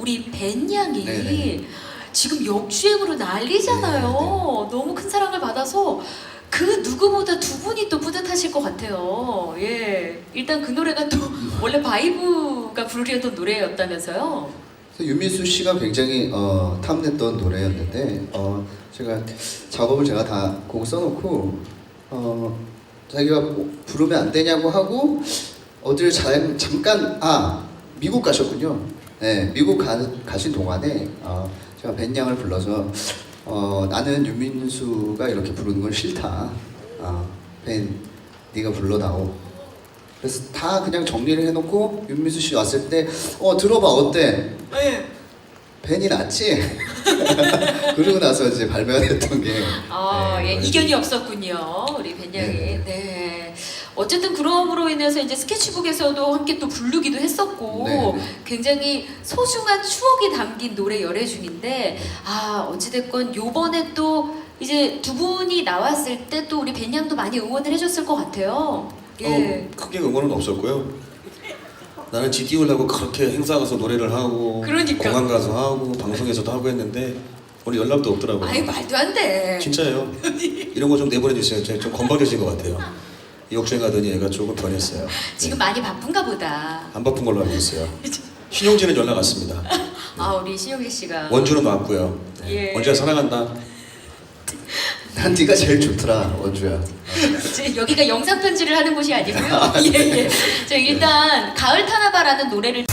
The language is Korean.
우리 벤 양이 네네. 지금 역주행으로 난리잖아요. 네, 너무 큰 사랑을 받아서 그 누구보다 두 분이 또 뿌듯하실 것 같아요. 예. 일단 그 노래가 또 원래 바이브가 부르려던 노래였다면서요. 윤민수 씨가 굉장히 어, 탐냈던 노래였는데 어, 제가 작업을 제가 다 곡 써놓고 어, 자기가 뭐 부르면 안 되냐고 하고 어딜 자, 잠깐 아 미국 가셨군요. 네 미국 가, 가신 동안에 어, 제가 벤 양을 불러서 어, 나는 윤민수가 이렇게 부르는 건 싫다. 어, 벤 네가 불러다오. 그래서 다 그냥 정리를 해놓고 윤민수 씨 왔을 때 어 들어봐 어때? 네. 벤이 낫지? 그러고 나서 이제 발매가 됐던 게 아, 네, 예, 이견이 없었군요. 우리 벤 양이. 네. 네. 어쨌든 그럼으로 인해서 이제 스케치북에서도 함께 또 부르기도 했었고 네. 굉장히 소중한 추억이 담긴 노래 열애 중인데 아 어찌됐건 요번에 또 이제 두 분이 나왔을 때 또 우리 벤 양도 많이 응원을 해줬을 것 같아요. 예. 어, 크게 응원은 없었고요. 나는 지 띄우려고 그렇게 행사 가서 노래를 하고 그러니까. 공항 가서 하고 방송에서도 하고 했는데 오늘 연락도 없더라고요. 아이 말도 안 돼. 진짜예요. 이런 거 좀 내보내 주세요. 제가 좀 건방져진 것 같아요. 역주행 하더니 애가 조금 변했어요. 지금 네. 많이 바쁜가 보다. 안 바쁜 걸로 알고 있어요. 신용진은 연락 왔습니다. 아 우리 신영기 씨가 원주는 왔고요. 네. 예. 원주야 사랑한다. 난 네가 제일 좋더라 원주야. 여기가 영상 편지를 하는 곳이 아니고요. 예, 예. 저 일단 가을 타나바라는 노래를